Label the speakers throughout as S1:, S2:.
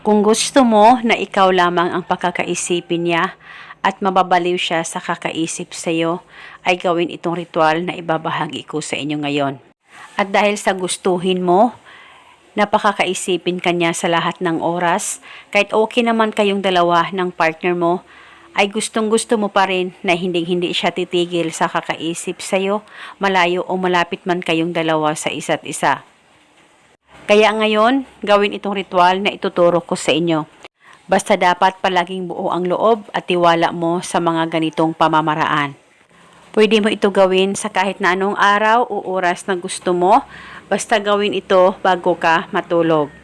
S1: Kung gusto mo na ikaw lamang ang pakakaisipin niya at mababaliw siya sa kakaisip sa iyo, ay gawin itong ritual na ibabahagi ko sa inyo ngayon. At dahil sa gustuhin mo, napakakaisipin ka niya sa lahat ng oras, kahit okay naman kayong dalawa ng partner mo, ay gustong gusto mo pa rin na hindi hindi siya titigil sa kakaisip sa iyo, malayo o malapit man kayong dalawa sa isa't isa. Kaya ngayon, gawin itong ritual na ituturo ko sa inyo. Basta dapat palaging buo ang loob at tiwala mo sa mga ganitong pamamaraan. Pwede mo ito gawin sa kahit na anong araw o oras na gusto mo, basta gawin ito bago ka matulog.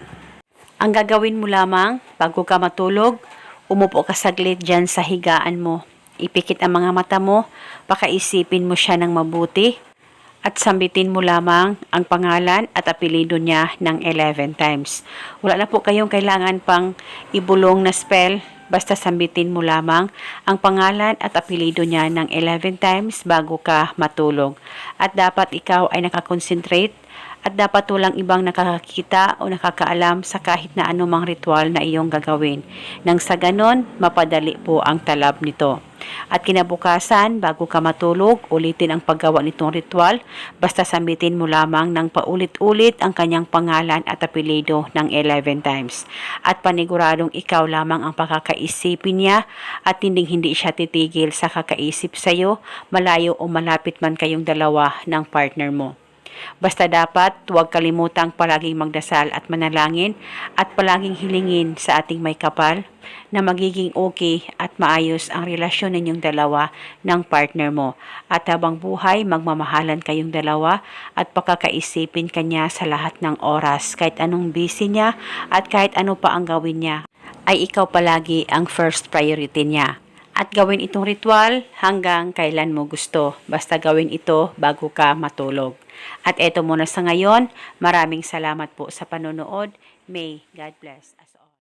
S1: Ang gagawin mo lamang bago ka matulog, umupo ka saglit dyan sa higaan mo. Ipikit ang mga mata mo, pakaisipin mo siya ng mabuti, at sambitin mo lamang ang pangalan at apelido niya ng 11 times. Wala na po kayong kailangan pang ibulong na spell, basta sambitin mo lamang ang pangalan at apelido niya ng 11 times bago ka matulog. At dapat ikaw ay nakakonsentrate at dapat walang ibang nakakakita o nakakaalam sa kahit na anumang ritual na iyong gagawin. Nang sa ganon, mapadali po ang talab nito. At kinabukasan, bago ka matulog, ulitin ang paggawa nitong ritual. Basta sambitin mo lamang ng paulit-ulit ang kanyang pangalan at apelido ng 11 times. At paniguradong ikaw lamang ang pakakaisipin niya at hindi hindi siya titigil sa kakaisip sa iyo, malayo o malapit man kayong dalawa ng partner mo. Basta dapat huwag kalimutang palaging magdasal at manalangin at palaging hilingin sa ating may kapal na magiging okay at maayos ang relasyon ninyong dalawa ng partner mo. At habang buhay, magmamahalan kayong dalawa at pakakaisipin kanya sa lahat ng oras kahit anong busy niya at kahit ano pa ang gawin niya ay ikaw palagi ang first priority niya. At gawin itong ritual hanggang kailan mo gusto. Basta gawin ito bago ka matulog. At eto muna sa ngayon. Maraming salamat po sa panonood. May God bless.